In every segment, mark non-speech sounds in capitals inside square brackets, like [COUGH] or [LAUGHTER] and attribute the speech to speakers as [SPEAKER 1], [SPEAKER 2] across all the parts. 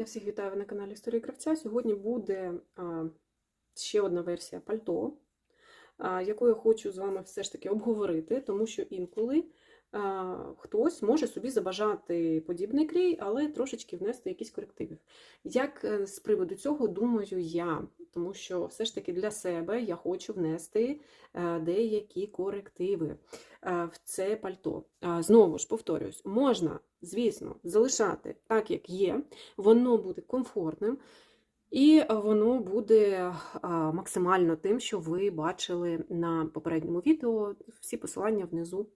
[SPEAKER 1] Я всіх вітаю на каналі Історії Кравця. Сьогодні буде ще одна версія пальто, яку я хочу з вами все ж таки обговорити, тому що інколи хтось може собі забажати подібний крій, але трошечки внести якісь корективи. Як е, з приводу цього думаю я, тому що все ж таки для себе я хочу внести е, деякі корективи е, в це пальто. Знову ж повторюсь, можна, звісно, залишати так, як є, воно буде комфортним. І воно буде максимально тим, що ви бачили на попередньому відео. Всі посилання внизу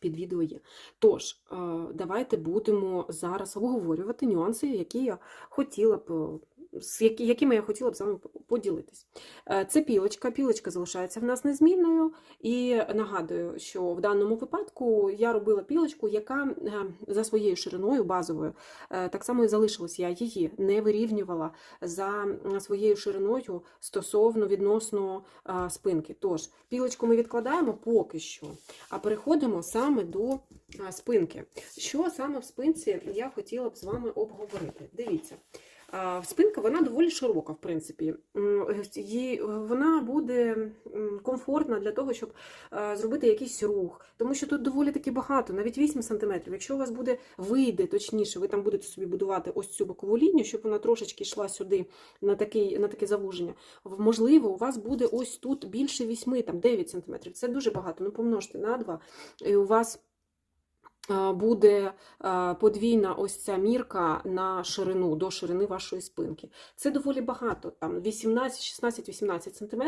[SPEAKER 1] під. Тож, е, давайте будемо зараз обговорювати нюанси, які я хотіла б, е, з якими я хотіла б з вами поділитись. Е, Це пілочка. Пілочка залишається в нас незмінною. І нагадую, що в даному випадку я робила пілочку, яка е, за своєю шириною базовою е, так само і залишилась. Я її не вирівнювала за своєю шириною стосовно відносно спинки. Тож, пілочку ми відкладаємо поки що, а переходимо саме до спинки. Що саме в спинці я хотіла б з вами обговорити? Дивіться. Спинка вона доволі широка, в принципі. Вона буде комфортна для того, щоб е, зробити якийсь рух, тому що тут доволі таки багато, навіть 8 см. Якщо у вас буде вийде, точніше, ви там будете собі будувати ось цю бокову лінію, щоб вона трошечки йшла сюди на, такий, на таке завуження. Можливо, у вас буде ось тут більше 8, там 9 см. Це дуже багато. Ну, помножте на 2, і у вас буде подвійна ось ця мірка на ширину, до ширини вашої спинки. Це доволі багато, там 18, 16, 18 см.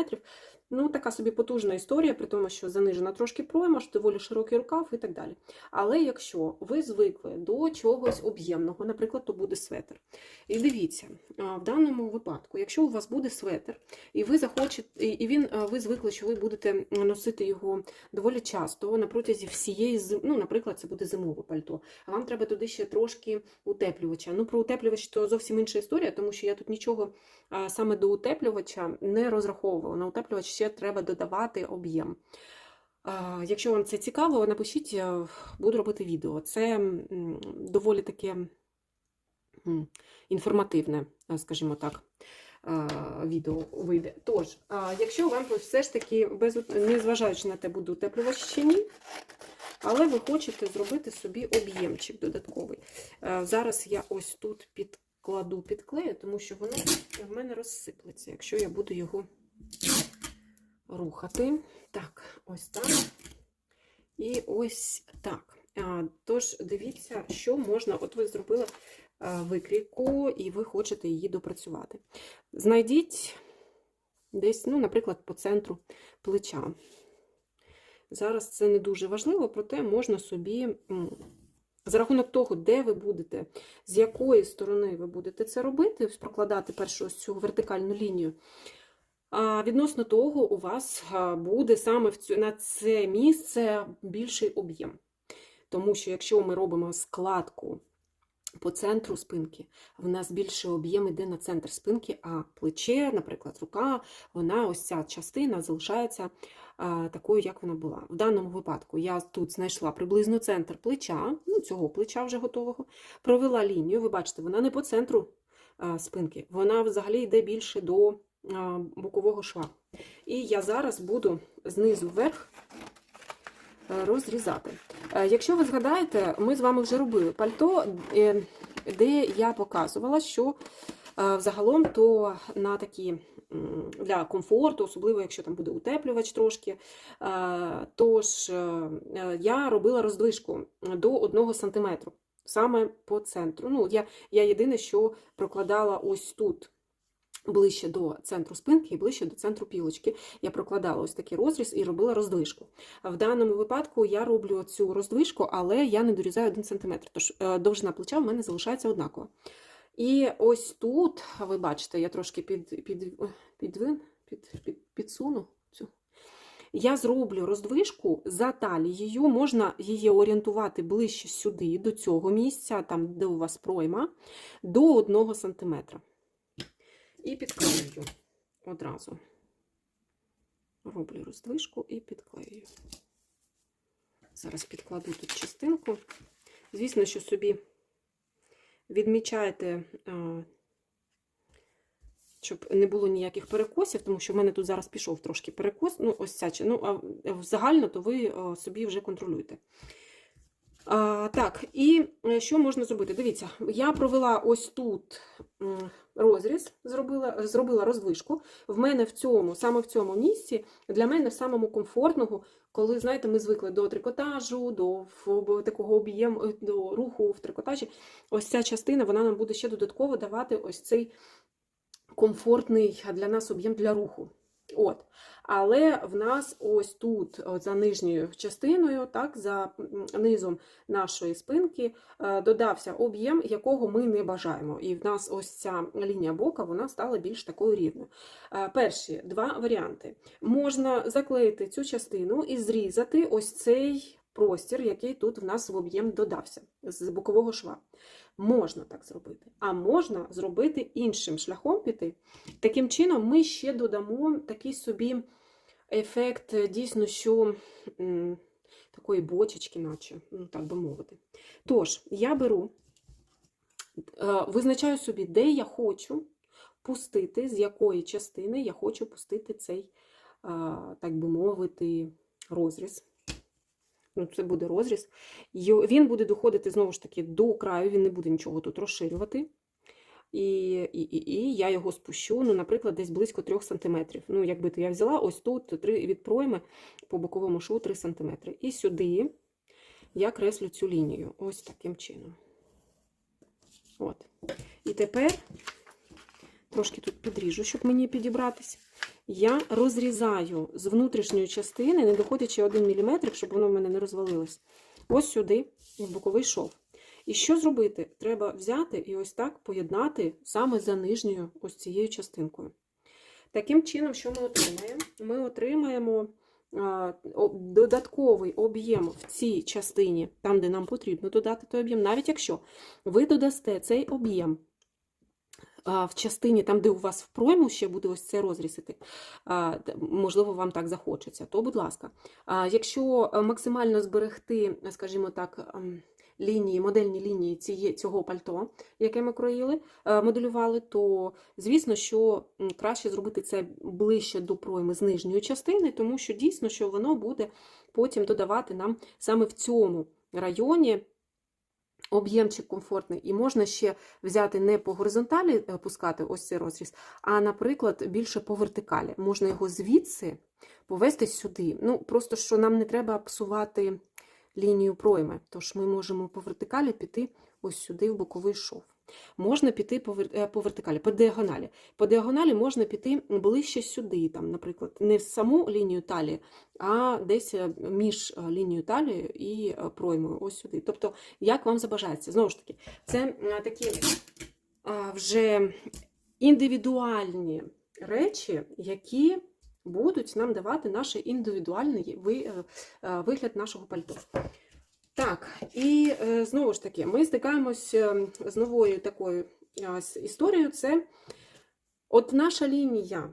[SPEAKER 1] Ну, така собі потужна історія, при тому, що занижена трошки пройма, доволі широкий рукав і так далі. Але якщо ви звикли до чогось об'ємного, наприклад, то буде светр. І дивіться, в даному випадку, якщо у вас буде светр, і ви захочете, і- він ви звикли, що ви будете носити його доволі часто на всієї зими, ну, наприклад, це буде зимове пальто. А вам треба туди ще трошки утеплювача. Ну, про утеплювач то зовсім інша історія, тому що я тут нічого саме до утеплювача не розраховувала. На утеплювач ще треба додавати об'єм. Якщо вам це цікаво, напишіть, е, буду робити відео. Це доволі таке інформативне, е, скажімо так. е, Відео вийде. Тож, якщо вам все ж таки, без, незважаючи на те, буде утеплювач чи ні, але ви хочете зробити собі об'ємчик додатковий. Зараз я ось тут підкладу підклею, тому що воно в мене розсиплеться, якщо я буду його рухати. Так, ось так. І ось так. Тож, дивіться, що можна. От ви зробили викрійку, і ви хочете її допрацювати. Знайдіть десь, ну, наприклад, по центру плеча. Зараз це не дуже важливо, проте можна собі, за рахунок того, де ви будете, з якої сторони ви будете це робити, прокладати першу ось цю вертикальну лінію. Відносно того, у вас буде саме в цю, на це місце більший об'єм. Тому що якщо ми робимо складку по центру спинки, в нас більший об'єм йде на центр спинки, а плече, наприклад, рука, вона ось ця частина залишається такою, як вона була. В даному випадку я тут знайшла приблизно центр плеча, ну цього плеча вже готового, провела лінію. Ви бачите, вона не по центру спинки, вона взагалі йде більше до бокового шва. І я зараз буду знизу вверх е, розрізати. Е, Якщо ви згадаєте, ми з вами вже робили пальто, е, де я показувала, що взагалом то на такі для комфорту, особливо якщо там буде утеплювач трошки. Тож я робила роздвижку до 1 см, саме по центру. Ну, я, я єдине, що прокладала ось тут. Ближче до центру спинки і ближче до центру пілочки. Я прокладала ось такий розріз і робила роздвижку. В даному випадку я роблю цю роздвижку, але я не дорізаю 1 см, тож е, довжина плеча в мене залишається однакова. І ось тут, ви бачите, я трошки під, під, підвин, під, під, підсуну цю. Я зроблю роздвижку за талією, можна її орієнтувати ближче сюди, до цього місця, там, де у вас пройма, до 1 см. І підклею одразу. Роблю роздвижку і підклею. Зараз підкладу тут частинку. Звісно, що собі відмічайте, а, щоб не було ніяких перекосів, тому що в мене тут зараз пішов трошки перекос. Ну, ось ця, ну, а загально, то ви собі вже контролюєте. А, так, і е, що можна зробити? Дивіться, я провела ось тут розріз, зробила, зробила роздвижку. В мене в цьому, саме в цьому місці, для мене в самому комфортному, коли, знаєте, ми звикли до трикотажу, до такого об'єму, е, до руху в трикотажі. Ось ця частина, вона нам буде ще додатково давати ось цей комфортний для нас об'єм для руху. От. Але в нас ось тут, от за нижньою частиною, так, за низом нашої спинки, е, додався об'єм, якого ми не бажаємо. І в нас ось ця лінія бока вона стала більш такою рівною. Е, Перші два варіанти. Можна заклеїти цю частину і зрізати ось цей простір, який тут в нас в об'єм додався з бокового шва. Можна так зробити. А можна зробити іншим шляхом піти. Таким чином, ми ще додамо такий собі ефект, дійсно, що такої бочечки, наче, ну так би мовити. Тож, я беру, е, визначаю собі, де я хочу пустити, з якої частини я хочу пустити цей, е, так би мовити, розріз. Ну, це буде розріз. Йо- Він буде доходити знову ж таки до краю, він не буде нічого тут розширювати. І, і, і, і я його спущу, ну, наприклад, десь близько 3 см. Ну, якби то я взяла ось тут три, від пройми по боковому шву 3 см. І сюди я креслю цю лінію. Ось таким чином. От. І тепер трошки тут підріжу, щоб мені підібратися. Я розрізаю з внутрішньої частини, не доходячи 1 мм, щоб воно в мене не розвалилось. Ось сюди, в боковий шов. І що зробити? Треба взяти і ось так поєднати саме за нижньою ось цією частинкою. Таким чином, що ми отримаємо? Ми отримаємо додатковий об'єм в цій частині, там, де нам потрібно додати той об'єм, навіть якщо ви додасте цей об'єм в частині, там, де у вас в пройму ще буде ось цей розріз іти, а, т- можливо, вам так захочеться, то, будь ласка. Якщо е, максимально зберегти, скажімо так, ем, лінії, модельні лінії ціє, цього пальто, яке ми кроїли, е, моделювали, то звісно, що краще зробити це ближче до пройми з нижньої частини, тому що дійсно, що воно буде потім додавати нам саме в цьому районі об'ємчик комфортний. І можна ще взяти не по горизонталі е, пускати ось цей розріз, а, наприклад, більше по вертикалі. Можна його звідси повести сюди. Ну, просто що нам не треба псувати лінію пройми. Тож ми можемо по вертикалі піти ось сюди в боковий шов. Можна піти по, е, по вертикалі, по діагоналі. По діагоналі можна піти ближче сюди, там, наприклад, не в саму лінію талії, а десь е, між е, лінією талії і проймою, ось сюди. Тобто, як вам забажається. Знову ж таки, це такі вже індивідуальні речі, які будуть нам давати наш індивідуальний ви- вигляд нашого пальто. Так, і е, знову ж таки, ми стикаємось е, з новою такою е, історією. Це от наша лінія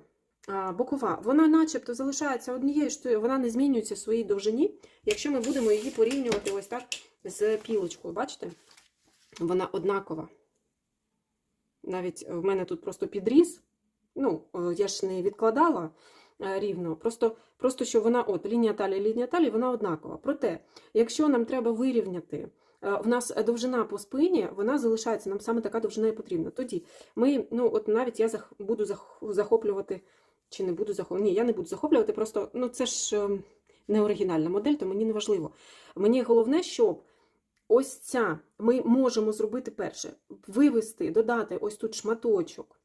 [SPEAKER 1] бокова, вона начебто залишається однією, що вона не змінюється в своїй довжині, якщо ми будемо її порівнювати ось так з пілочкою. Бачите? Вона однакова. Навіть в мене тут просто підріз. Ну, я ж не відкладала рівно. Просто, просто що вона, от, лінія талії, лінія талії, вона однакова. Проте, якщо нам треба вирівняти, е, в нас довжина по спині, вона залишається, нам саме така довжина і потрібна. Тоді ми, ну, от навіть я буду зах- захоплювати, чи не буду захоплювати, ні, я не буду захоплювати, просто, ну, це ж е, не оригінальна модель, то мені не важливо. Мені головне, щоб ось ця, ми можемо зробити перше, вивести, додати ось тут шматочок.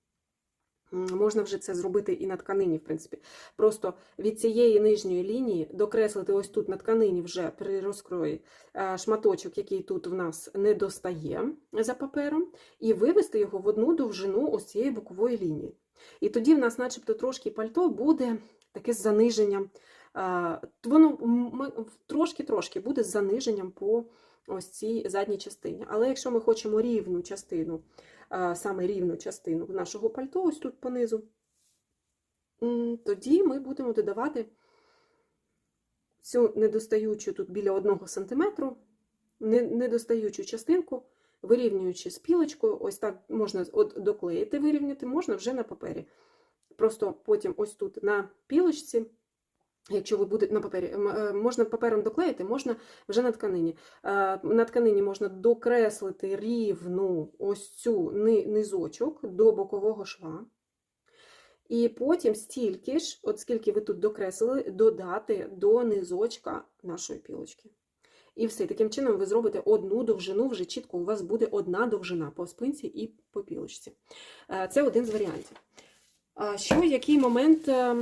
[SPEAKER 1] Можна вже це зробити і на тканині, в принципі. Просто від цієї нижньої лінії докреслити ось тут на тканині вже при розкрої е, шматочок, який тут в нас не достає за папером, і вивести його в одну довжину ось цієї бокової лінії. І тоді в нас, начебто, трошки пальто буде таке з заниженням. е, Воно трошки-трошки буде з заниженням по ось цій задній частині. Але якщо ми хочемо рівну частину, саме рівну частину нашого пальто, ось тут понизу, тоді ми будемо додавати цю недостаючу тут біля 1 см, недостаючу частинку вирівнюючи з пілочкою, ось так можна от доклеїти, вирівняти, можна вже на папері. Просто потім ось тут на пілочці, якщо ви будете на папері, е, можна папером доклеїти, можна вже на тканині. Е, На тканині можна докреслити рівну ось цю ни- низочок до бокового шва. І потім стільки ж, от скільки ви тут докреслили, додати до низочка нашої пілочки. І все, таким чином ви зробите одну довжину, вже чітко у вас буде одна довжина по спинці і по пілочці. Е, Це один з варіантів. Що, який момент е,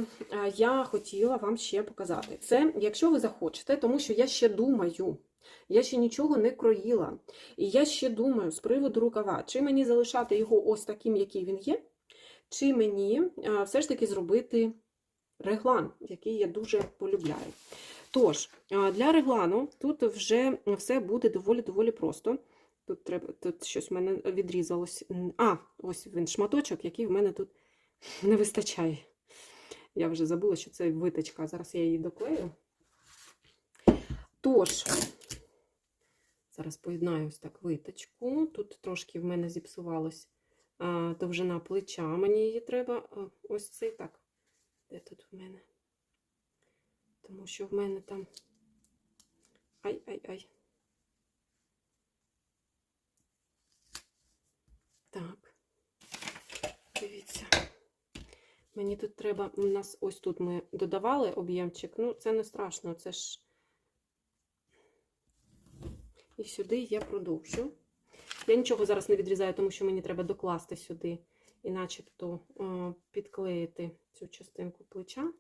[SPEAKER 1] я хотіла вам ще показати? Це, якщо ви захочете, тому що я ще думаю, я ще нічого не кроїла. І я ще думаю з приводу рукава, чи мені залишати його ось таким, який він є, чи мені е, все ж таки зробити реглан, який я дуже полюбляю. Тож, е, для реглану тут вже все буде доволі-доволі просто. Тут треба, тут щось в мене відрізалось. А, ось він шматочок, який в мене тут не вистачає. Я вже забула, що це виточка. Зараз я її доклею. Тож, зараз поєднаю ось так виточку. Тут трошки в мене зіпсувалась а, довжина плеча. Мені її треба ось цей так. Де тут в мене? Тому що в мене там. Ай-ай-ай. Так. Дивіться. Мені тут треба. У нас ось тут ми додавали об'ємчик. Ну, це не страшно, це ж. І сюди я продовжу. Я нічого зараз не відрізаю, тому що мені треба докласти сюди і начебто е, підклеїти цю частинку плеча.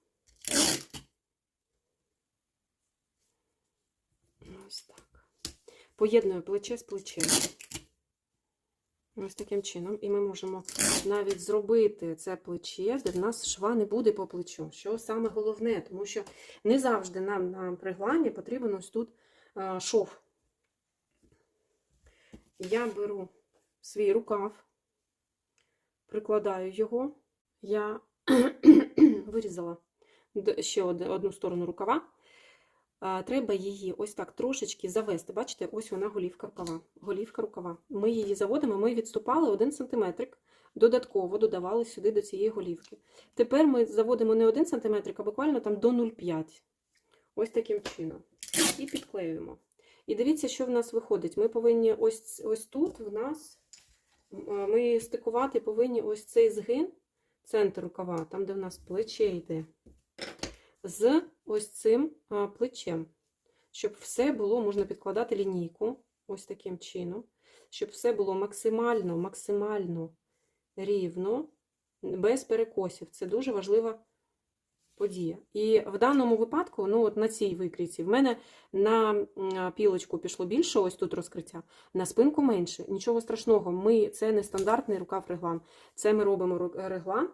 [SPEAKER 1] Ось так. Поєдную плече з плечем. Ось таким чином. І ми можемо навіть зробити це плече, де в нас шва не буде по плечу. Що саме головне, тому що не завжди нам на приглані потрібен ось тут е, шов. Я беру свій рукав, прикладаю його. Я [CLEARS THROAT] вирізала ще одну сторону рукава. Треба її ось так трошечки завести. Бачите, ось вона голівка рукава. Голівка рукава. Ми її заводимо, ми відступали 1 см, додатково додавали сюди до цієї голівки. Тепер ми заводимо не 1 см, а буквально там до 0,5. Ось таким чином. І підклеюємо. І дивіться, що в нас виходить. Ми повинні ось, ось тут в нас ми стикувати повинні ось цей згин, центр рукава, там, де в нас плече йде, з ось цим плечем. Щоб все було, можна підкладати лінійку ось таким чином, щоб все було максимально, максимально рівно, без перекосів. Це дуже важлива подія. І в даному випадку, ну от на цій викрійці, в мене на пілочку пішло більше, ось тут розкриття, на спинку менше. Нічого страшного, ми, це не стандартний рукав реглан. Це ми робимо реглан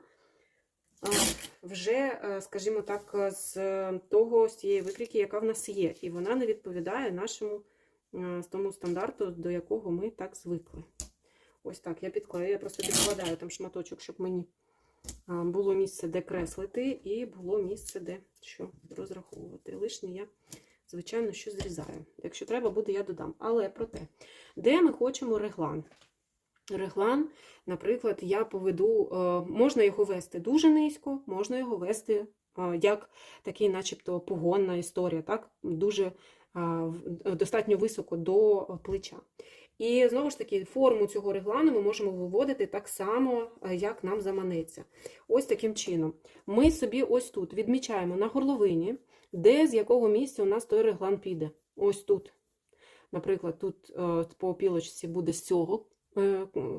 [SPEAKER 1] вже, е, скажімо так, з того, з тієї викрійки, яка в нас є. І вона не відповідає нашому е, тому стандарту, до якого ми так звикли. Ось так, я підкладаю, я просто підкладаю там шматочок, щоб мені було місце, де креслити, і було місце, де що розраховувати. Лишнє я, звичайно, що зрізаю. Якщо треба буде, я додам. Але про те, де ми хочемо реглан. Реглан, наприклад, я поведу, е, можна його вести дуже низько, можна його вести е, як такий, начебто, погонна історія, так? дуже е, достатньо високо до плеча. І знову ж таки, форму цього реглану ми можемо виводити так само, як нам заманеться. Ось таким чином. Ми собі ось тут відмічаємо на горловині, де з якого місця у нас той реглан піде. Ось тут. Наприклад, тут по пілочці буде з цього,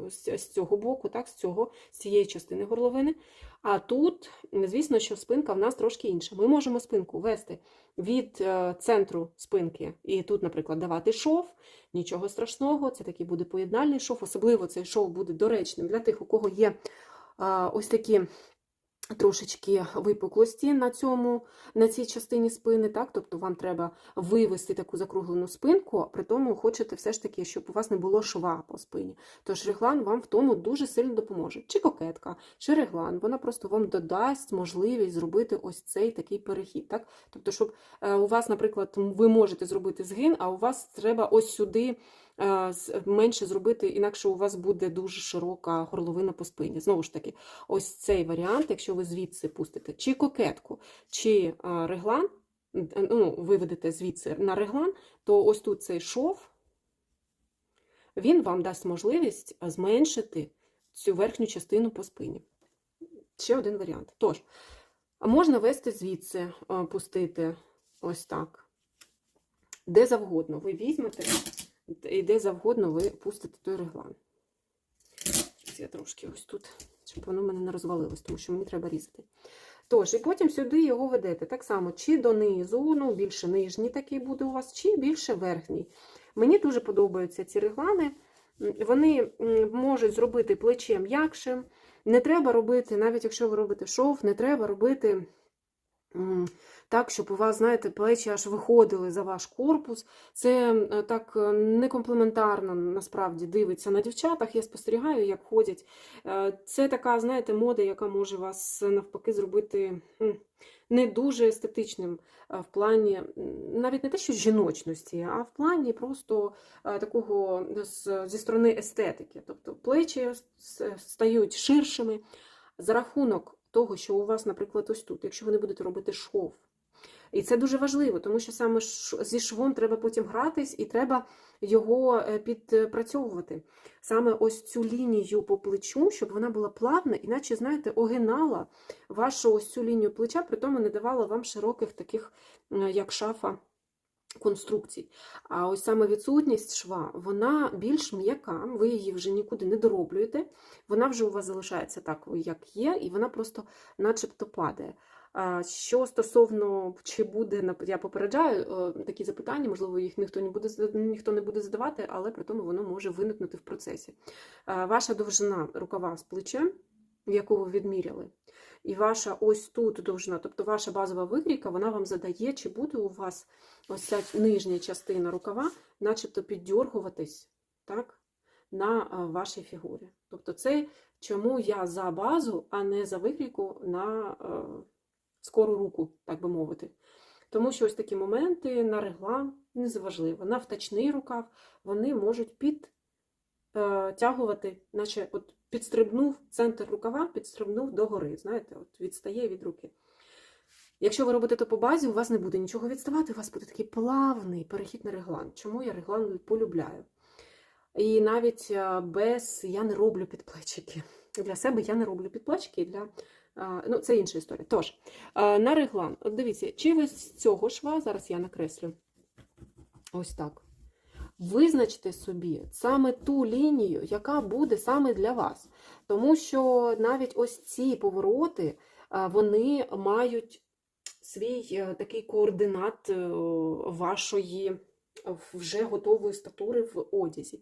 [SPEAKER 1] з з цього боку, так, з цього, з цієї частини горловини. А тут, звісно, що спинка в нас трошки інша. Ми можемо спинку вести від е, центру спинки і тут, наприклад, давати шов. Нічого страшного, це такий буде поєднальний шов. Особливо цей шов буде доречним для тих, у кого є ось такі трошечки випуклості на цьому, на цій частині спини, так? Тобто вам треба вивести таку закруглену спинку, при тому хочете все ж таки, щоб у вас не було шва по спині. Тож реглан вам в тому дуже сильно допоможе. Чи кокетка, чи реглан, вона просто вам додасть можливість зробити ось цей такий перехід. Так? Тобто, щоб е, у вас, наприклад, ви можете зробити згин, а у вас треба ось сюди менше зробити, інакше у вас буде дуже широка горловина по спині. Знову ж таки, ось цей варіант, якщо ви звідси пустите чи кокетку, чи е, реглан, ну, виведете звідси на реглан, то ось тут цей шов, він вам дасть можливість зменшити цю верхню частину по спині. Ще один варіант. Тож, можна вести звідси, е, пустити ось так. Де завгодно ви візьмете, і де завгодно ви пустите той реглан. Я трошки ось тут, щоб воно в мене не розвалилось, тому що мені треба різати. Тож, і потім сюди його ведете. Так само, чи донизу, ну, більше нижній такий буде у вас, чи більше верхній. Мені дуже подобаються ці реглани. Вони можуть зробити плече м'якшим. Не треба робити, навіть якщо ви робите шов, не треба робити так, щоб у вас, знаєте, плечі аж виходили за ваш корпус. Це е, так е, некомплементарно насправді дивиться на дівчатах. Я спостерігаю, як ходять. Е, Це така, знаєте, мода, яка може вас навпаки зробити не дуже естетичним в плані навіть не те, що жіночності, а в плані просто такого зі сторони естетики. Тобто плечі стають ширшими за рахунок того, що у вас, наприклад, ось тут, якщо ви не будете робити шов. І це дуже важливо, тому що саме зі швом треба потім гратись і треба його е, підпрацьовувати. Саме ось цю лінію по плечу, щоб вона була плавна, іначе, знаєте, огинала вашу ось цю лінію плеча, при тому не давала вам широких таких, як шафа, конструкцій. А ось саме відсутність шва, вона більш м'яка, ви її вже нікуди не дороблюєте, вона вже у вас залишається так, як є, і вона просто начебто падає. Що стосовно чи буде, я попереджаю е, такі запитання, можливо, їх ніхто не буде ніхто не буде задавати, але при тому воно може виникнути в процесі. Е, Ваша довжина рукава з плечем, яку ви відміряли, і ваша ось тут довжина, тобто ваша базова викрійка, вона вам задає, чи буде у вас ось ця нижня частина рукава, начебто піддьоргуватись так, на е, вашій фігурі. Тобто це чому я за базу, а не за викрійку на е, скору руку, так би мовити. Тому що ось такі моменти на реглан незважливо. На втачний рукав вони можуть підтягувати, наче от підстрибнув центр рукава, підстрибнув догори. Знаєте, от відстає від руки. Якщо ви робите то по базі, у вас не буде нічого відставати, у вас буде такий плавний перехід на реглан. Чому я реглан полюбляю? І навіть е, без я не роблю підплечики. Для себе я не роблю підплечики, для, е, ну, це інша історія. Тож, е, на реглан, от дивіться, чи ви з цього шва, зараз я накреслю, ось так. Визначте собі саме ту лінію, яка буде саме для вас. Тому що навіть ось ці повороти, е, вони мають свій е, такий координат е, вашої вже готової статури в одязі.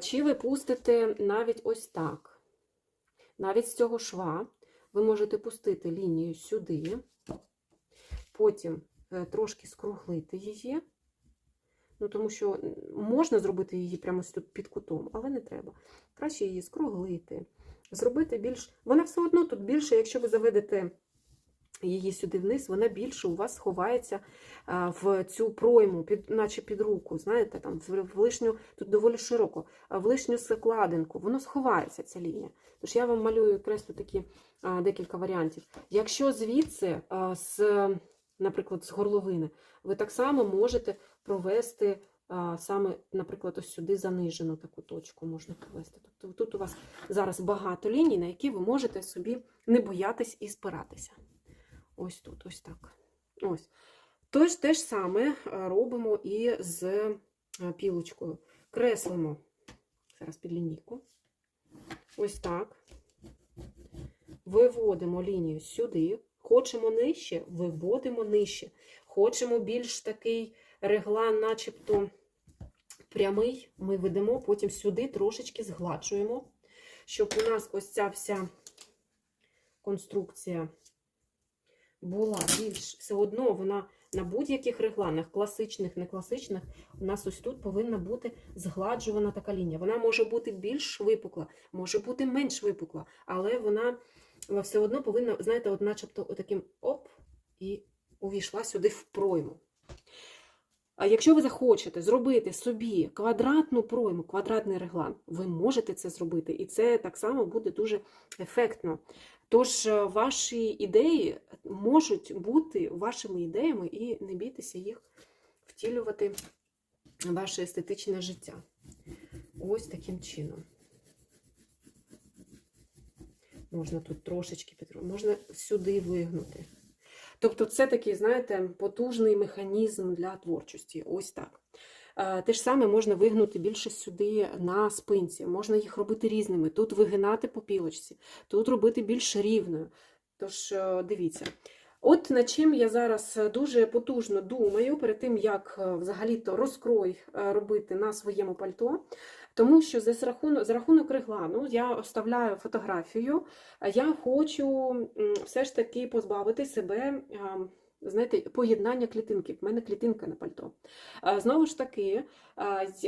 [SPEAKER 1] Чи ви пустите навіть ось так. Навіть з цього шва ви можете пустити лінію сюди, потім трошки скруглити її. Ну, тому що можна зробити її прямо тут під кутом, але не треба. Краще її скруглити, зробити більш. Вона все одно тут більше, якщо ви заведете її сюди вниз, вона більше у вас ховається а, в цю пройму, під, наче під руку. Знаєте, там в, лишню, тут доволі широко, в лишню складинку, воно сховається, ця лінія. Тож я вам малюю креслю такі декілька варіантів. Якщо звідси, з, наприклад, з горловини, ви так само можете провести саме, наприклад, ось сюди занижену таку точку можна провести. Тобто тут у вас зараз багато ліній, на які ви можете собі не боятись і спиратися. Ось тут, ось так. Ось. Тож те ж саме робимо і з пілочкою. Креслимо зараз під лінійку. Ось так. Виводимо лінію сюди. Хочемо нижче, виводимо нижче. Хочемо більш такий реглан, начебто прямий, ми ведемо, потім сюди трошечки згладжуємо, щоб у нас ось ця вся конструкція була більш все одно вона на будь-яких регланах, класичних, не класичних, у нас ось тут повинна бути згладжувана така лінія. Вона може бути більш випукла, може бути менш випукла, але вона все одно повинна, знаєте, от начебто отаким оп, і увійшла сюди в пройму. Якщо ви захочете зробити собі квадратну пройму, квадратний реглан, ви можете це зробити, і це так само буде дуже ефектно. Тож е, ваші ідеї можуть бути вашими ідеями, і не бійтеся їх втілювати в ваше естетичне життя. Ось таким чином. Можна тут трошечки підро- можна сюди вигнути. Тобто, це такий, знаєте, потужний механізм для творчості. Ось так. Е, Те ж саме можна вигнути більше сюди на спинці, можна їх робити різними. Тут вигинати по пілочці, тут робити більш рівною. Тож, е, дивіться. От над чим я зараз дуже потужно думаю перед тим, як е, взагалі-то розкрой робити на своєму пальто. Тому що за рахунок, за рахунок реглану я вставляю фотографію, я хочу все ж таки позбавити себе. Знаєте, поєднання клітинки. В мене клітинка на пальто. Знову ж таки,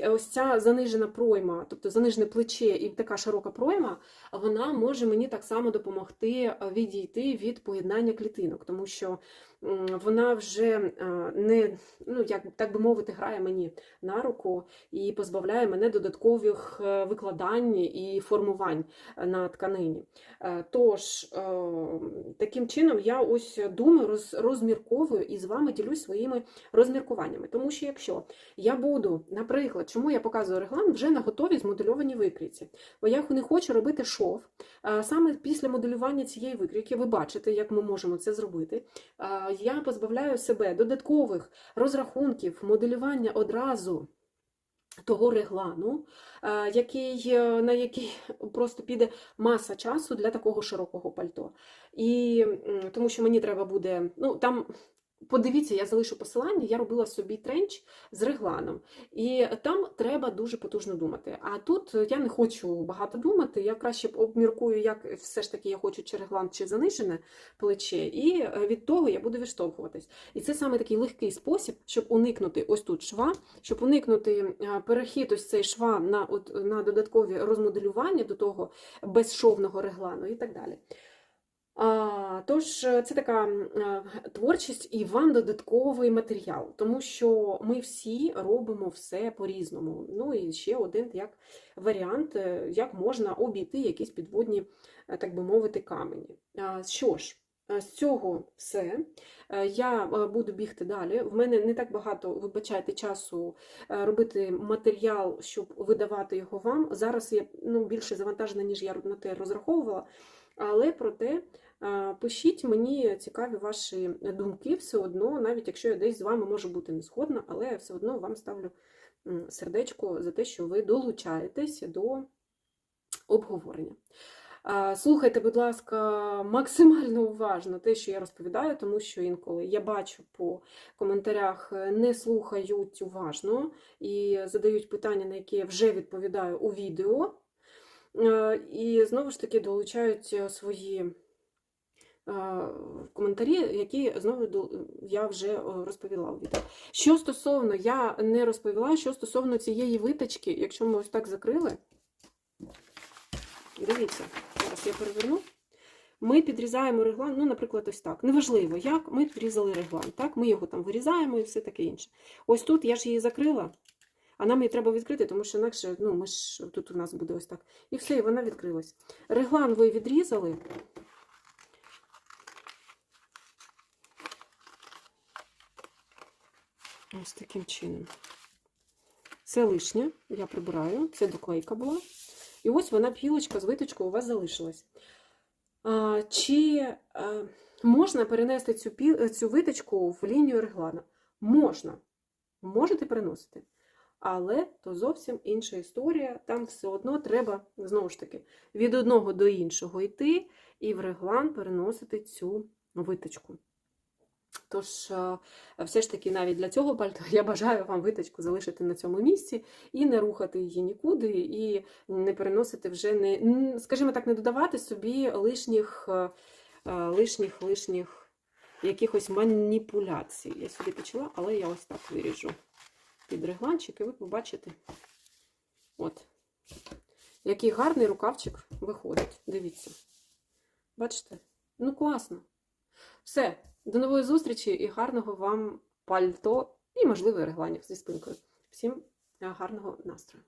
[SPEAKER 1] ось ця занижена пройма, тобто занижене плече і така широка пройма, вона може мені так само допомогти відійти від поєднання клітинок, тому що вона вже не, ну, як так би мовити, грає мені на руку і позбавляє мене додаткових е, викладань і формувань е, на тканині. Е, Тож, е, таким чином, я ось думаю, роз, розмірковую і з вами ділюсь своїми розміркуваннями. Тому що якщо я буду, наприклад, чому я показую реглан вже на готовій змодельованій викрійці, бо я не хочу робити шов. Е, Саме після моделювання цієї викрійки, ви бачите, як ми можемо це зробити. Я позбавляю себе додаткових розрахунків, моделювання одразу того реглану, е, який, е, на який просто піде маса часу для такого широкого пальто. І тому що мені треба буде, ну там. Подивіться, я залишу посилання, я робила собі тренч з регланом, і там треба дуже потужно думати. А тут я не хочу багато думати, я краще обміркую, як все ж таки я хочу чи реглан, чи занижене плече, і е, від того я буду відштовхуватись. І це саме такий легкий спосіб, щоб уникнути ось тут шва, щоб уникнути е, перехід ось цей шва на, от, на додаткові розмоделювання до того безшовного реглану і так далі. Тож, е, це така е, творчість і вам додатковий матеріал, тому що ми всі робимо все по-різному. Ну і ще один як варіант, е, як можна обійти якісь підводні, так би мовити, камені. Що ж, з цього все. Я буду бігти далі. В мене не так багато, вибачайте, часу робити матеріал, щоб видавати його вам. Зараз я ну, більше завантажена, ніж я на те розраховувала. Але проте е, пишіть мені цікаві ваші думки все одно, навіть якщо я десь з вами можу бути не згодна, але я все одно вам ставлю сердечко за те, що ви долучаєтесь до обговорення. Слухайте, будь ласка, максимально уважно те, що я розповідаю, тому що інколи я бачу по коментарях, е, не слухають уважно і задають питання, на які я вже відповідаю у відео. І знову ж таки долучають е, свої е, коментарі, які знову я вже розповіла. Що стосовно, я не розповіла, що стосовно цієї виточки, якщо ми ось так закрили, дивіться, зараз я переверну. Ми підрізаємо реглан, ну, наприклад, ось так. Неважливо, як ми підрізали реглан. Так, ми його там вирізаємо і все таке інше. Ось тут я ж її закрила, а нам її треба відкрити, тому що інакше, ну, ми ж тут у нас буде ось так. І все, і вона відкрилась. Реглан ви відрізали. Ось таким чином. Це лишнє, я прибираю, це доклейка була. І ось вона пілочка з виточкою у вас залишилась. А, чи а, можна перенести цю, цю виточку в лінію реглана? Можна. Можете переносити. Але то зовсім інша історія. Там все одно треба, знову ж таки, від одного до іншого йти і в реглан переносити цю виточку. Тож, е, все ж таки, навіть для цього пальто [LAUGHS] я бажаю вам виточку залишити на цьому місці і не рухати її нікуди, і не переносити вже не, скажімо так, не додавати собі лишніх, е, е, лишніх, лишніх якихось маніпуляцій. Я сюди почала, але я ось так виріжу під регланчик, і ви побачите, от, який гарний рукавчик виходить. Дивіться. Бачите? Ну, класно. Все, до нової зустрічі і гарного вам пальто і, можливо, регланів зі спинкою. Всім гарного настрою!